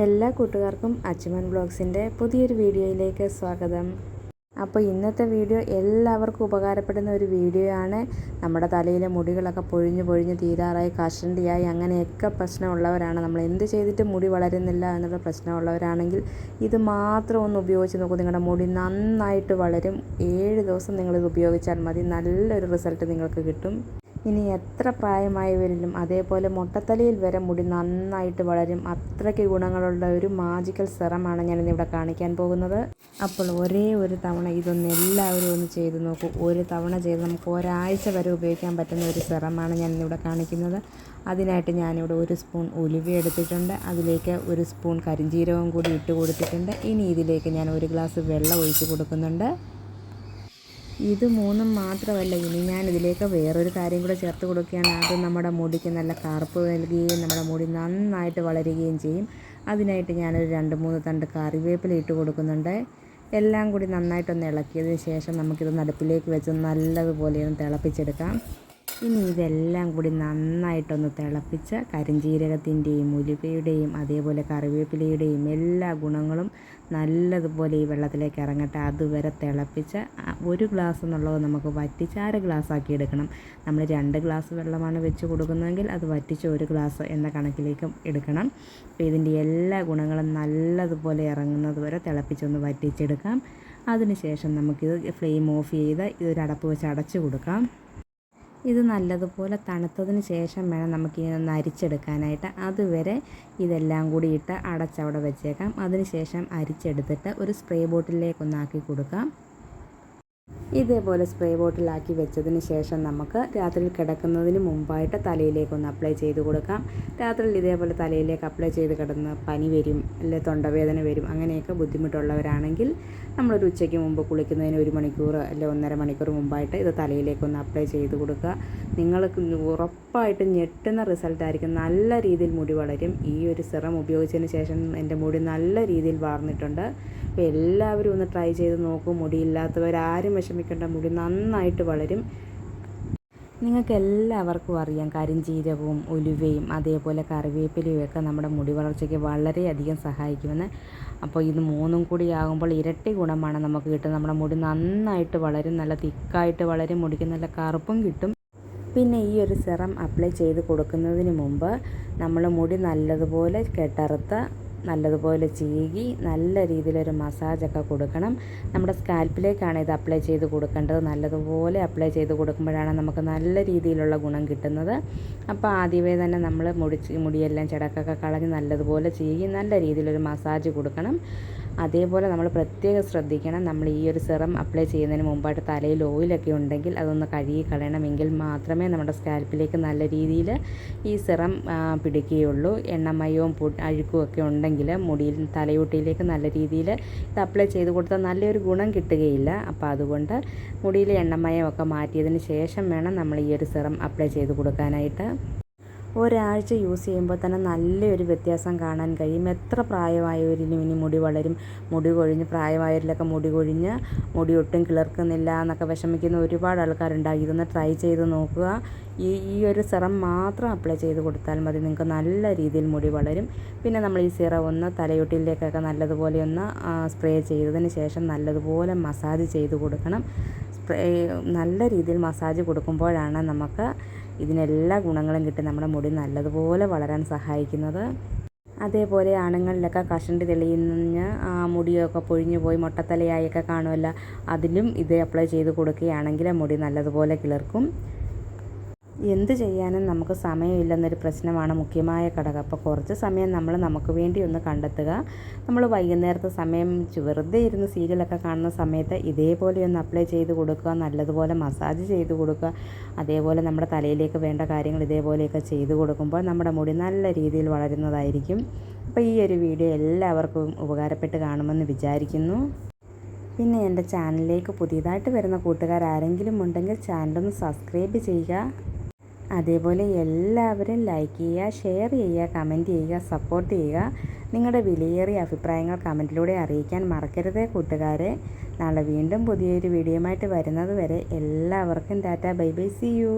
എല്ലാ കൂട്ടുകാർക്കും അച്ചുമൻ ബ്ലോഗ്സിന്റെ പുതിയൊരു വീഡിയോയിലേക്ക് സ്വാഗതം. അപ്പോൾ ഇന്നത്തെ വീഡിയോ എല്ലാവർക്കും ഉപകാരപ്പെടുന്ന ഒരു വീഡിയോ ആണ് നമ്മുടെ തലയിലെ മുടികളൊക്കെ പൊഴിഞ്ഞ് പൊഴിഞ്ഞ് തീരാറായി കഷണ്ടിയായി അങ്ങനെയൊക്കെ പ്രശ്നമുള്ളവരാണ്. നമ്മൾ എന്ത് ചെയ്തിട്ട് മുടി വളരുന്നില്ല എന്നുള്ള പ്രശ്നമുള്ളവരാണെങ്കിൽ ഇത് മാത്രം ഒന്ന് ഉപയോഗിച്ച് നോക്കൂ. നിങ്ങളുടെ മുടി നന്നായിട്ട് വളരും. ഏഴ് ദിവസം നിങ്ങളിത് ഉപയോഗിച്ചാൽ മതി. നല്ലൊരു റിസൾട്ട് നിങ്ങൾക്ക് കിട്ടും. ഇനി എത്ര പ്രായമായവരിലും അതേപോലെ മുട്ടത്തലയിൽ വരെ മുടി നന്നായിട്ട് വളരും. അത്രയ്ക്ക് ഗുണങ്ങളുള്ള ഒരു മാജിക്കൽ സെറമാണ് ഞാനിന്നിവിടെ കാണിക്കാൻ പോകുന്നത്. അപ്പോൾ ഒരേ ഒരു തവണ ഇതൊന്ന് എല്ലാവരും ഒന്ന് ചെയ്ത് നോക്കൂ. ഒരു തവണ ചെയ്ത് നമുക്ക് ഒരാഴ്ച വരെ ഉപയോഗിക്കാൻ പറ്റുന്ന ഒരു സെറമാണ് ഞാനിന്നിവിടെ കാണിക്കുന്നത്. അതിനായിട്ട് ഞാനിവിടെ ഒരു സ്പൂൺ ഉലുവ എടുത്തിട്ടുണ്ട്. അതിലേക്ക് ഒരു സ്പൂൺ കരിഞ്ജീരകവും കൂടി ഇട്ട് കൊടുത്തിട്ടുണ്ട്. ഇനി ഇതിലേക്ക് ഞാൻ ഒരു ഗ്ലാസ് വെള്ളം ഒഴിച്ച് കൊടുക്കുന്നുണ്ട്. ഇത് മൂന്നും മാത്രമല്ല. ഇനി ഞാൻ ഇതിലേക്ക് വേറൊരു കാര്യം കൂടെ ചേർത്ത് കൊടുക്കുകയാണ്. അത് നമ്മുടെ മുടിക്ക് നല്ല കറുപ്പ് നൽകുകയും നമ്മുടെ മുടി നന്നായിട്ട് വളരുകയും ചെയ്യും. അതിനായിട്ട് ഞാനൊരു രണ്ട് മൂന്ന് തണ്ട് കറിവേപ്പില ഇട്ട് കൊടുക്കുന്നുണ്ട്. എല്ലാം കൂടി നന്നായിട്ടൊന്ന് ഇളക്കിയതിന് ശേഷം നമുക്കിത് നടുപ്പിലേക്ക് വെച്ച് നല്ലതുപോലെ ഒന്ന് തിളപ്പിച്ചെടുക്കാം. ഇനി ഇതെല്ലാം കൂടി നന്നായിട്ടൊന്ന് തിളപ്പിച്ച് കരിഞ്ജീരകത്തിന്റെയും ഉലുവയുടെയും അതേപോലെ കറിവേപ്പിലയുടെയും എല്ലാ ഗുണങ്ങളും നല്ലതുപോലെ ഈ വെള്ളത്തിലേക്ക് ഇറങ്ങട്ടെ. അതുവരെ തിളപ്പിച്ച് ഒരു ഗ്ലാസ് എന്നുള്ളത് നമുക്ക് വറ്റിച്ച് അര ഗ്ലാസ് ആക്കി എടുക്കണം. നമ്മൾ രണ്ട് ഗ്ലാസ് വെള്ളമാണ് വെച്ച് കൊടുക്കുന്നതെങ്കിൽ അത് വറ്റിച്ച് ഒരു ഗ്ലാസ് എന്ന കണക്കിലേക്ക് എടുക്കണം. അപ്പോൾ ഇതിന്റെ എല്ലാ ഗുണങ്ങളും നല്ലതുപോലെ ഇറങ്ങുന്നത് വരെ തിളപ്പിച്ചൊന്ന് വറ്റിച്ചെടുക്കാം. അതിനുശേഷം നമുക്കിത് ഫ്ലെയിം ഓഫ് ചെയ്ത് ഇതൊരു അടപ്പ് വെച്ച് അടച്ചു കൊടുക്കാം. ഇത് നല്ലതുപോലെ തണുത്തതിന് ശേഷം വേണം നമുക്ക് ഇതൊന്ന് അരിച്ചെടുക്കാനായിട്ട്. അതുവരെ ഇതെല്ലാം കൂടി ഇട്ട് അടച്ചവിടെ വെച്ചേക്കാം. അതിനുശേഷം അരിച്ചെടുത്തിട്ട് ഒരു സ്പ്രേ ബോട്ടിലേക്കൊന്നാക്കി കൊടുക്കാം. ഇതേപോലെ സ്പ്രേ ബോട്ടിലാക്കി വെച്ചതിന് ശേഷം നമുക്ക് രാത്രിയിൽ കിടക്കുന്നതിന് മുമ്പായിട്ട് തലയിലേക്കൊന്ന് അപ്ലൈ ചെയ്ത് കൊടുക്കാം. രാത്രിയിൽ ഇതേപോലെ തലയിലേക്ക് അപ്ലൈ ചെയ്ത് കിടന്ന് പനി വരും അല്ലെ തൊണ്ടവേദന വരും അങ്ങനെയൊക്കെ ബുദ്ധിമുട്ടുള്ളവരാണെങ്കിൽ നമ്മളൊരു ഉച്ചയ്ക്ക് മുമ്പ് കുളിക്കുന്നതിന് ഒരു മണിക്കൂർ അല്ലെ ഒന്നര മണിക്കൂർ മുമ്പായിട്ട് ഇത് തലയിലേക്കൊന്ന് അപ്ലൈ ചെയ്ത് കൊടുക്കുക. നിങ്ങൾക്ക് ഉറപ്പായിട്ടും ഞെട്ടുന്ന റിസൾട്ടായിരിക്കും നല്ല രീതിയിൽ മുടി വളരും. ഈ ഒരു സിറം ഉപയോഗിച്ചതിന് ശേഷം എന്റെ മുടി നല്ല രീതിയിൽ വാർന്നിട്ടുണ്ട്. അപ്പോൾ എല്ലാവരും ഒന്ന് ട്രൈ ചെയ്ത് നോക്കൂ. മുടിയില്ലാത്തവരാരും വിഷമിക്കേണ്ട മുടി നന്നായിട്ട് വളരും. നിങ്ങൾക്ക് എല്ലാവർക്കും അറിയാം കരിഞ്ചീരകവും ഉലുവയും അതേപോലെ കറിവേപ്പിലയും ഒക്കെ നമ്മുടെ മുടി വളർച്ചയ്ക്ക് വളരെയധികം സഹായിക്കുമെന്ന്. അപ്പോൾ ഇത് മൂന്നും കൂടി ആകുമ്പോൾ ഇരട്ടി ഗുണമാണ് നമുക്ക് കിട്ടുന്നത്. നമ്മുടെ മുടി നന്നായിട്ട് വളരും നല്ല തിക്കായിട്ട് വളരും മുടിക്ക് നല്ല കറുപ്പും കിട്ടും. പിന്നെ ഈ ഒരു സിറം അപ്ലൈ ചെയ്ത് കൊടുക്കുന്നതിന് മുമ്പ് നമ്മൾ മുടി നല്ലതുപോലെ കെട്ടറുത്ത നല്ലതുപോലെ ചീകി നല്ല രീതിയിലൊരു മസാജൊക്കെ കൊടുക്കണം. നമ്മുടെ സ്കാൽപ്പിലേക്കാണ് ഇത് അപ്ലൈ ചെയ്ത് കൊടുക്കേണ്ടത്. നല്ലതുപോലെ അപ്ലൈ ചെയ്ത് കൊടുക്കുമ്പോഴാണ് നമുക്ക് നല്ല രീതിയിലുള്ള ഗുണം കിട്ടുന്നത്. അപ്പോൾ ആദ്യമേ തന്നെ നമ്മൾ മുടി മുടിയെല്ലാം ചടക്കൊക്കെ കളഞ്ഞ് നല്ലതുപോലെ ചീകി നല്ല രീതിയിലൊരു മസാജ് കൊടുക്കണം. അതേപോലെ നമ്മൾ പ്രത്യേകം ശ്രദ്ധിക്കണം. നമ്മൾ ഈ ഒരു സിറം അപ്ലൈ ചെയ്യുന്നതിന് മുമ്പായിട്ട് തലയിൽ ഓയിലൊക്കെ ഉണ്ടെങ്കിൽ അതൊന്ന് കഴുകി കളയണമെങ്കിൽ മാത്രമേ നമ്മുടെ സ്കാൽപ്പിലേക്ക് നല്ല രീതിയിൽ ഈ സിറം പിടിക്കുകയുള്ളൂ. എണ്ണമയവും അഴുക്കും ഒക്കെ ഉണ്ടെങ്കിൽ മുടിയിൽ തലയൂട്ടിയിലേക്ക് നല്ല രീതിയിൽ ഇത് അപ്ലൈ ചെയ്ത് കൊടുത്താൽ നല്ലൊരു ഗുണം കിട്ടുകയില്ല. അപ്പോൾ അതുകൊണ്ട് മുടിയിലെ എണ്ണമയമൊക്കെ മാറ്റിയതിന് ശേഷം വേണം നമ്മൾ ഈ ഒരു സിറം അപ്ലൈ ചെയ്ത് കൊടുക്കാനായിട്ട്. ഒരാഴ്ച യൂസ് ചെയ്യുമ്പോൾ തന്നെ നല്ലൊരു വ്യത്യാസം കാണാൻ കഴിയും. എത്ര പ്രായമായവരിലും ഇനി മുടി വളരും മുടി കൊഴിഞ്ഞ് പ്രായമായവരിലൊക്കെ മുടി കൊഴിഞ്ഞ് മുടി ഒട്ടും കിളിർക്കുന്നില്ല എന്നൊക്കെ വിഷമിക്കുന്ന ഒരുപാട് ആൾക്കാരുണ്ടാകും ഇതൊന്ന് ട്രൈ ചെയ്ത് നോക്കുക. ഈ ഈ ഒരു സിറം മാത്രം അപ്ലൈ ചെയ്ത് കൊടുത്താൽ മതി. നിങ്ങൾക്ക് നല്ല രീതിയിൽ മുടി വളരും. പിന്നെ നമ്മൾ ഈ സിറം ഒന്ന് തലയൊട്ടിലേക്കൊക്കെ നല്ലതുപോലെ ഒന്ന് സ്പ്രേ ചെയ്തതിന് ശേഷം നല്ലതുപോലെ മസാജ് ചെയ്ത് കൊടുക്കണം. സ്പ്രേ നല്ല രീതിയിൽ മസാജ് കൊടുക്കുമ്പോഴാണ് നമുക്ക് ഇതിനെല്ലാ ഗുണങ്ങളും കിട്ടി നമ്മുടെ മുടി നല്ലതുപോലെ വളരാൻ സഹായിക്കുന്നത്. അതേപോലെ ആണുങ്ങളിലൊക്കെ കഷണ്ടി തെളിയുന്ന മുടിയൊക്കെ പൊഴിഞ്ഞു പോയി മുട്ടത്തലയായൊക്കെ കാണുമല്ലോ അതിലും ഇത് അപ്ലൈ ചെയ്ത് കൊടുക്കുകയാണെങ്കിൽ മുടി നല്ലതുപോലെ കിളിർക്കും. എന്ത് ചെയ്യാനും നമുക്ക് സമയമില്ലെന്നൊരു പ്രശ്നമാണ് മുഖ്യമായ ഘടകം. അപ്പോൾ കുറച്ച് സമയം നമ്മൾ നമുക്ക് വേണ്ടി ഒന്ന് കണ്ടെത്തുക. നമ്മൾ വൈകുന്നേരത്തെ സമയം വെറുതെ ഇരുന്ന് സീരിയലൊക്കെ കാണുന്ന സമയത്ത് ഇതേപോലെ ഒന്ന് അപ്ലൈ ചെയ്ത് കൊടുക്കുക നല്ലതുപോലെ മസാജ് ചെയ്ത് കൊടുക്കുക അതേപോലെ നമ്മുടെ തലയിലേക്ക് വേണ്ട കാര്യങ്ങൾ ഇതേപോലെയൊക്കെ ചെയ്ത് കൊടുക്കുമ്പോൾ നമ്മുടെ മുടി നല്ല രീതിയിൽ വളരുന്നതായിരിക്കും. അപ്പോൾ ഈ ഒരു വീഡിയോ എല്ലാവർക്കും ഉപകാരപ്പെട്ട് കാണുമെന്ന് വിചാരിക്കുന്നു. പിന്നെ എന്റെ ചാനലിലേക്ക് പുതിയതായിട്ട് വരുന്ന കൂട്ടുകാരാരെങ്കിലും ഉണ്ടെങ്കിൽ ചാനലൊന്ന് സബ്സ്ക്രൈബ് ചെയ്യുക. അതേപോലെ എല്ലാവരും ലൈക്ക് ചെയ്യുക ഷെയർ ചെയ്യുക കമന്റ് ചെയ്യുക സപ്പോർട്ട് ചെയ്യുക. നിങ്ങളുടെ വിലയേറിയ അഭിപ്രായങ്ങൾ കമന്റിലൂടെ അറിയിക്കാൻ മറക്കരുത് കൂട്ടുകാരെ. നാളെ വീണ്ടും പുതിയൊരു വീഡിയോയുമായിട്ട് വരുന്നത് വരെ എല്ലാവർക്കും tata bye bye see you